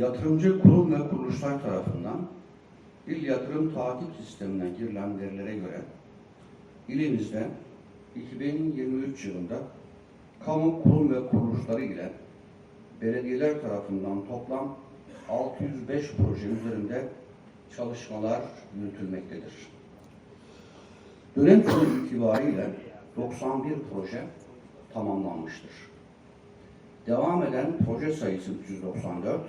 Yatırımcı kurum ve kuruluşlar tarafından il yatırım takip sistemine girilen verilere göre ilimizde 2023 yılında kamu kurum ve kuruluşları ile belediyeler tarafından toplam 605 proje üzerinde çalışmalar yürütülmektedir. Dönem sonu itibariyle 91 proje tamamlanmıştır. Devam eden proje sayısı 394,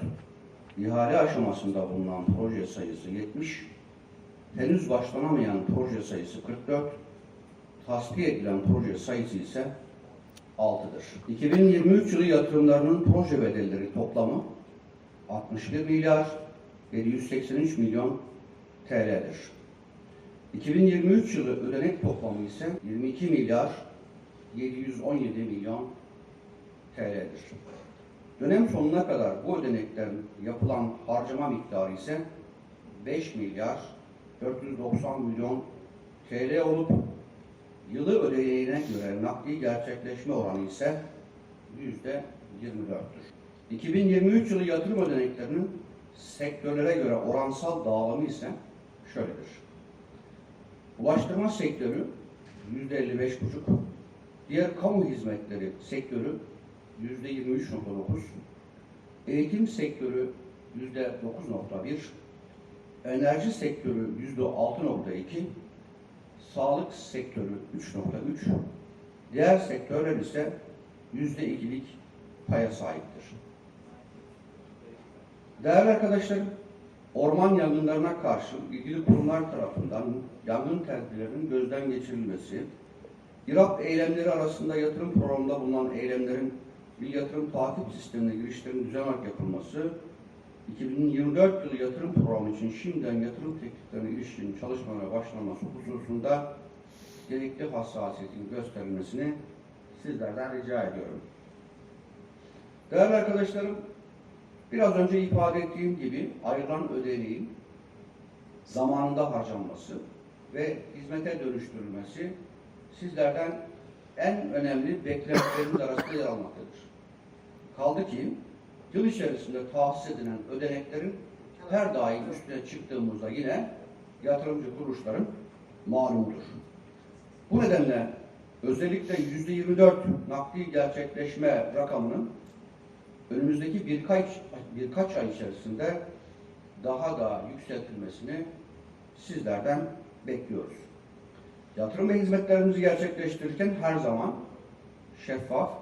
ihale aşamasında bulunan proje sayısı 70, henüz başlanamayan proje sayısı 44, tasfiye edilen proje sayısı ise 6'dır. 2023 yılı yatırımlarının proje bedelleri toplamı 61 milyar 783 milyon TL'dir. 2023 yılı ödenek toplamı ise 22 milyar 717 milyon TL'dir. Dönem sonuna kadar bu ödeneklerin yapılan harcama miktarı ise 5 milyar 490 milyon TL olup yılı ödeneğine göre nakdi gerçekleşme oranı ise yüzde 24'tür. 2023 yılı yatırım ödeneklerinin sektörlere göre oransal dağılımı ise şöyledir. Ulaştırma sektörü yüzde 55,5, diğer kamu hizmetleri sektörü yüzde 23,9, eğitim sektörü yüzde 9,1, enerji sektörü yüzde 6,2, sağlık sektörü 3,3, diğer sektörler ise yüzde ikilik paya sahiptir. Değerli arkadaşlarım, orman yangınlarına karşı ilgili kurumlar tarafından yangın tedbirlerinin gözden geçirilmesi, İRAP eylemleri arasında yatırım programında bulunan eylemlerin bir yatırım takip sistemine girişlerin düzen yapılması, 2024 yılı yatırım programı için şimdiden yatırım tekliflerine ilişkin çalışmalara başlanması hususunda gerekli hassasiyetin gösterilmesini sizlerden rica ediyorum. Değerli arkadaşlarım, biraz önce ifade ettiğim gibi ayrılan ödeneğin zamanında harcanması ve hizmete dönüştürülmesi sizlerden en önemli beklentilerimiz arasında yer almaktadır. Kaldı ki yıl içerisinde tahsis edilen ödeneklerin her daim üstüne çıktığımızda yine yatırımcı kuruluşların malumudur. Bu nedenle özellikle yüzde 24 nakdi gerçekleşme rakamının önümüzdeki birkaç birkaç ay içerisinde daha da yükseltilmesini sizlerden bekliyoruz. Yatırım ve hizmetlerimizi gerçekleştirirken her zaman şeffaf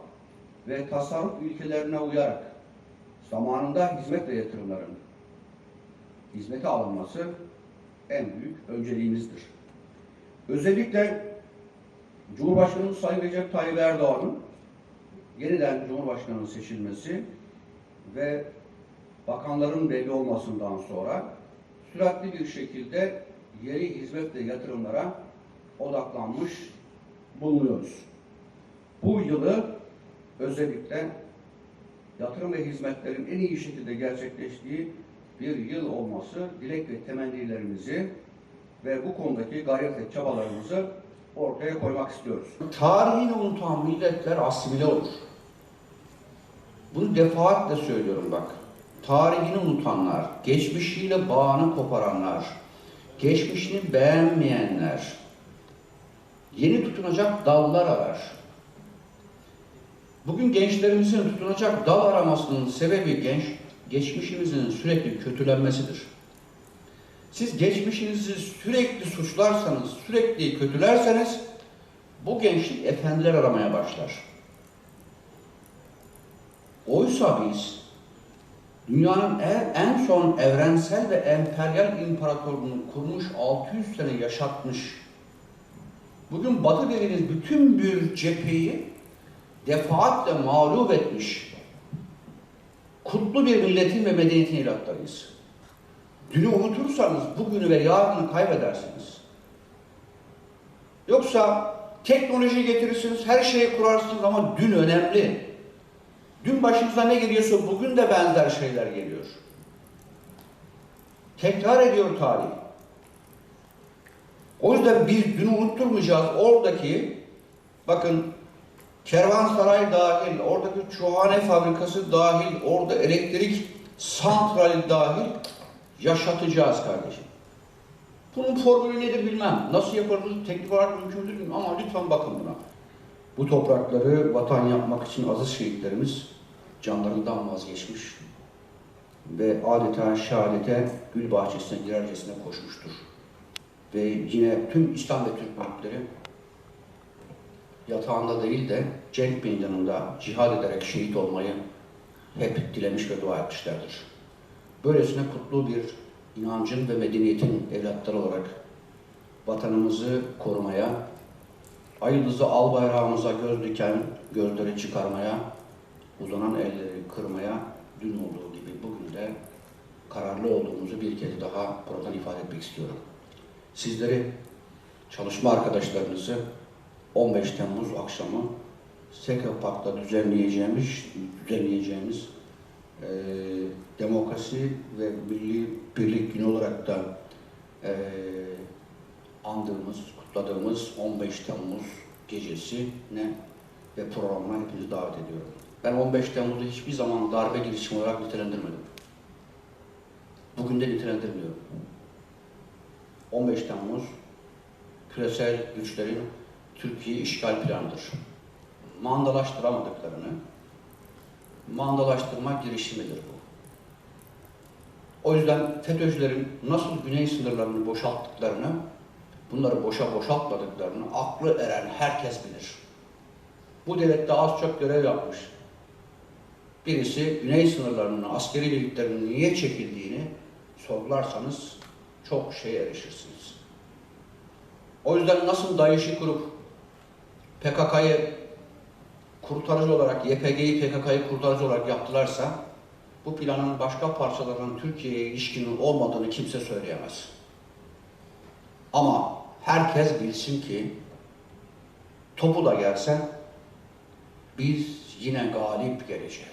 ve tasarruf ilkelerine uyarak zamanında hizmet ve yatırımların hizmete alınması en büyük önceliğimizdir. Özellikle Cumhurbaşkanı Sayın Recep Tayyip Erdoğan'ın yeniden Cumhurbaşkanı seçilmesi ve bakanların belli olmasından sonra süratli bir şekilde yeni hizmet ve yatırımlara odaklanmış bulunuyoruz. Bu yılı özellikle yatırım ve hizmetlerin en iyi şekilde gerçekleştiği bir yıl olması dilek ve temennilerimizi ve bu konudaki gayret ve çabalarımızı ortaya koymak istiyoruz. Tarihini unutan milletler asimile olur. Bunu defaatle söylüyorum bak. Tarihini unutanlar, geçmişiyle bağını koparanlar, geçmişini beğenmeyenler, yeni tutunacak dallar arar. Bugün gençlerimizin tutunacak dal aramasının sebebi genç, geçmişimizin sürekli kötülenmesidir. Siz geçmişinizi sürekli suçlarsanız, sürekli kötülerseniz bu gençlik efendiler aramaya başlar. Oysa biz dünyanın en, son evrensel ve emperyal imparatorluğunu kurmuş 600 sene yaşatmış. Bugün Batı dediğiniz bütün bir cepheyi defaatle mağlup etmiş. Kutlu bir milletin ve medeniyetin evlatlarıyız. Dünü unutursanız bugünü ve yarını kaybedersiniz. Yoksa teknoloji getirirsiniz, her şeyi kurarsınız ama dün önemli. Dün başınıza ne geliyorsa bugün de benzer şeyler geliyor. Tekrar ediyor tarih. O yüzden biz dünü unutturmayacağız. Oradaki bakın kervansaray dahil, oradaki çuhane fabrikası dahil, orada elektrik santrali dahil yaşatacağız kardeşim. Bunun formülü nedir bilmem. Nasıl yapılır, teknik olarak mümkün müdür bilmem ama lütfen bakın buna. Bu toprakları vatan yapmak için aziz şehitlerimiz canlarından vazgeçmiş ve adeta şehadete gül bahçesine girercesine koşmuştur. Ve yine tüm İslam ve Türk büyükleri yatağında değil de cenk meydanında cihad ederek şehit olmayı hep dilemiş ve dua etmişlerdir. Böylesine kutlu bir inancın ve medeniyetin evlatları olarak vatanımızı korumaya, ay al bayrağımıza göz diken gözleri çıkarmaya, uzanan elleri kırmaya dün olduğu gibi bugün de kararlı olduğumuzu bir kez daha buradan ifade etmek istiyorum. Sizleri, çalışma arkadaşlarınızı 15 Temmuz akşamı Seka Park'ta düzenleyeceğimiz, düzenleyeceğimiz eee, demokrasi ve milli birlik günü olarak da eee andığımız, kutladığımız 15 Temmuz gecesine ve programına hepinizi davet ediyorum. Ben 15 Temmuz'u hiçbir zaman darbe girişimi olarak nitelendirmedim. Bugün de nitelendirmiyorum. 15 Temmuz küresel güçlerin Türkiye işgal planıdır. Mandalaştıramadıklarını, mandalaştırma girişimidir bu. O yüzden FETÖ'cülerin nasıl güney sınırlarını boşalttıklarını, bunları boşa boşaltmadıklarını aklı eren herkes bilir. Bu devlette az çok görev yapmış. Birisi güney sınırlarının askeri birliklerinin niye çekildiğini sorgularsanız çok şey erişirsiniz. O yüzden nasıl DAEŞ'i kurup PKK'yı kurtarıcı olarak, YPG'yi PKK'yı kurtarıcı olarak yaptılarsa bu planın başka parçalarının Türkiye'ye ilişkinin olmadığını kimse söyleyemez. Ama herkes bilsin ki topu da gelse biz yine galip geleceğiz.